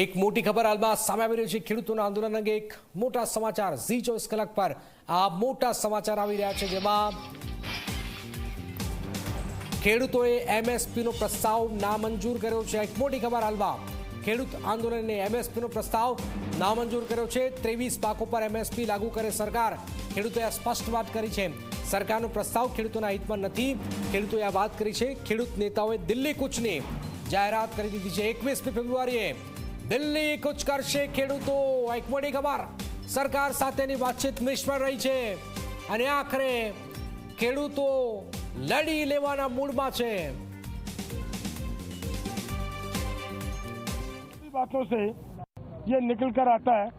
એક મોટી ખબર હાલમાં સામે આવી રહી છે ખેડૂતોના આંદોલન અંગે એક મોટા સમાચાર. ઝી ચોવીસ કલાક પર આ મોટા સમાચાર આવી રહ્યા છે જેમાં ખેડૂતોએ એમએસપીનો પ્રસ્તાવ નામંજૂર કર્યો છે. એક મોટી ખબર હાલમાં ખેડૂત આંદોલને એમએસપીનો પ્રસ્તાવ નામંજૂર કર્યો છે. ત્રેવીસ પાકો પર એમએસપી લાગુ કરે સરકાર. ખેડૂતોએ સ્પષ્ટ વાત કરી છે. સરકારનો પ્રસ્તાવ ખેડૂતોના હિતમાં નથી. ખેડૂતોએ આ વાત કરી છે. ખેડૂત નેતાઓએ દિલ્હી કૂચની જાહેરાત કરી દીધી છે. એકવીસમી ફેબ્રુઆરીએ દિલ્હી કૂચ કરશે ખેડૂતો એક મોટી ખબર સરકાર સાથેની વાતચીત નિષ્ફળ રહી છે અને આખરે ખેડૂતો લડી લેવાના મૂડમાં છે बातों से ये निकल कर आता है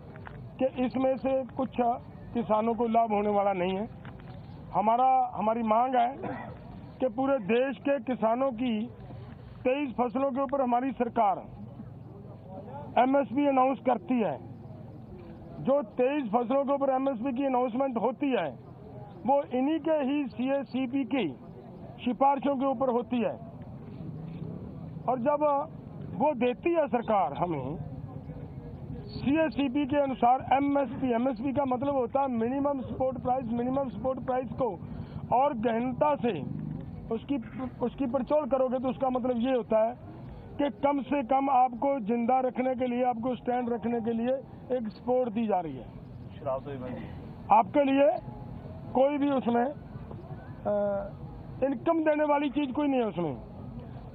कि इसमें से कुछ किसानों को लाभ होने वाला नहीं है हमारा हमारी मांग है कि पूरे देश के किसानों की तेईस फसलों के ऊपर हमारी सरकार एमएसपी अनाउंस करती है। जो तेईस फ़सलों के ऊपर एमएसपी की अनाउंसमेंट होती है, वो इन्हीं के ही सीएसीपी की सिफारिशों के ऊपर होती है। और जब वो देती है सरकार हमें सीएससीपी के अनुसार एमएसपी एमएसपी का मतलब होता है minimum support price minimum support price को और गहनता से उसकी उसकी पड़चोल करोगे तो उसका मतलब ये होता है कि कम से कम आपको ज़िंदा रखने के लिए आपको स्टैंड रखने के लिए एक सपोर्ट दी जा रही है। आपके लिए कोई भी उसमें इनकम देने वाली चीज़ कोई नहीं है उसमें।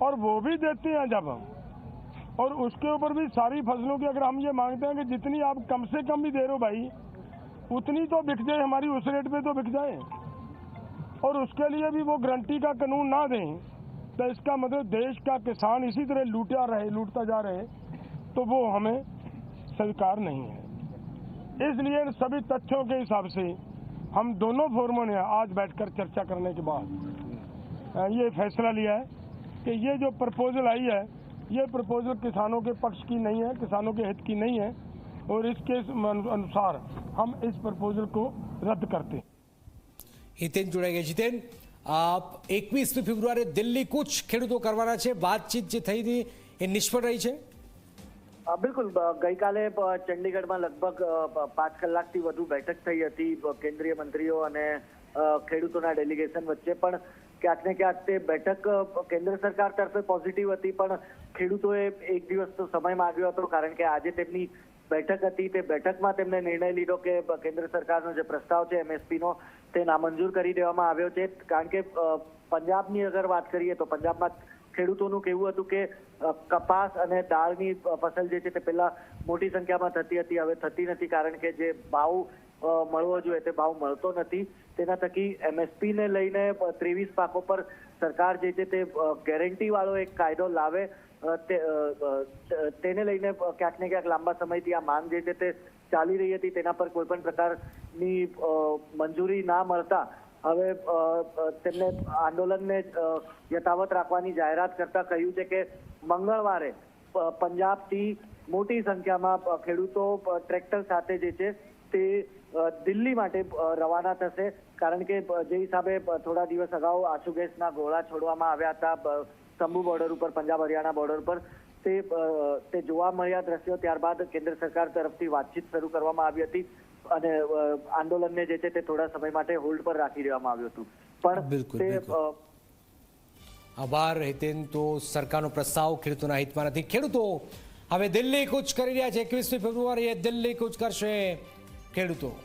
और वो भी देते हैं जब हम। और उसके ऊपर भी सारी फ़सलों की अगर हम ये मांगते हैं कि जितनी आप कम से कम भी दे रहे हो भाई उतनी तो बिक जाए हमारी उस रेट पे तो बिक जाए। और उसके लिए भी वो गारंटी का कानून ना दें। तो इसका मतलब देश का किसान इसी तरह लूटा रहे, लूटता जा रहे तो वो हमें स्वीकार नहीं है। इसलिए सभी तथ्यों के हिसाब से हम दोनों फोरमों ने आज बैठकर चर्चा करने के बाद ये फैसला लिया है कि ये जो प्रपोजल आई है, ये प्रपोजल किसानों के पक्ष की नहीं है, किसानों के हित की नहीं है, और इसके अनुसार हम इस प्रपोजल को रद्द करते हितेन जुड़ेंगे। जितेन એકવીસમી ફેબ્રુઆરી દિલ્હી કૂચ ખેડૂતો કરવાના છે. વાતચીત જે થઈ હતી એ નિષ્ફળ રહી છે? બિલકુલ. ગઈકાલે ચંડીગઢમાં લગભગ પાંચ કલાકથી વધુ બેઠક થઈ હતી કેન્દ્રીય મંત્રીઓ અને ખેડૂતોના ડેલિગેશન વચ્ચે. પણ ક્યાંક ને ક્યાંક તે બેઠક કેન્દ્ર સરકાર તરફે પોઝિટિવ હતી, પણ ખેડૂતોએ એક દિવસ તો સમય માંગ્યો હતો, કારણ કે આજે તેમની બેઠક હતી તે બેઠકમાં તેમણે નિર્ણય લીધો કે કેન્દ્ર સરકારનો જે પ્રસ્તાવ છે એમએસપીનો તે નામંજૂર કરી દેવામાં આવ્યો છે. કારણ કે પંજાબની અગર વાત કરીએ તો પંજાબમાં ખેડૂતોનું કહેવું હતું કે કપાસ અને દાળની ફસલ જે છે તે પહેલા મોટી સંખ્યામાં થતી હતી, હવે થતી નથી. કારણ કે જે ભાવ મળવો જોઈએ તે ભાવ મળતો નથી. તેના થકી એમએસપીને લઈને ત્રેવીસ પાકો પર સરકાર જે છે તે ગેરંટી વાળો એક કાયદો લાવે તેને લઈને ક્યાંક ને ક્યાંક લાંબા સમયથી આ માંગ જે છે તે ચાલી રહી હતી, તેના પર કોઈ પણ પ્રકારની મંજૂરી ના મળતા, હવે તેમને આંદોલનને યથાવત રાખવાની જાહેરાત કરતા કહ્યું છે કે મંગળવારે પંજાબથી મોટી સંખ્યામાં ખેડૂતો ટ્રેક્ટર સાથે જે છે તે દિલ્હી માટે રવાના થશે. કારણ કે જે હિસાબે થોડા દિવસ અગાઉ આંસુ ગેસના ગોળા છોડવામાં આવ્યા હતા તંબુ બોર્ડર ઉપર પંજાબ હરિયાણા બોર્ડર પર તે તે જોવા મળ્યા દ્રશ્યો ત્યારબાદ કેન્દ્ર સરકાર તરફથી વાતચીત શરૂ કરવામાં આવી હતી અને આંદોલનને જે છે તે થોડા સમય માટે હોલ્ડ પર રાખી દેવામાં આવ્યું હતું. પણ તે આભાર હિતેન. તો સરકારનો પ્રસ્તાવ ખેડૂતોના હિતમાં નથી. ખેડૂતો હવે દિલ્હી કૂચ કરી રહ્યા છે. એકવીસમી ફેબ્રુઆરીએ દિલ્હી કૂચ કરશે. ケルト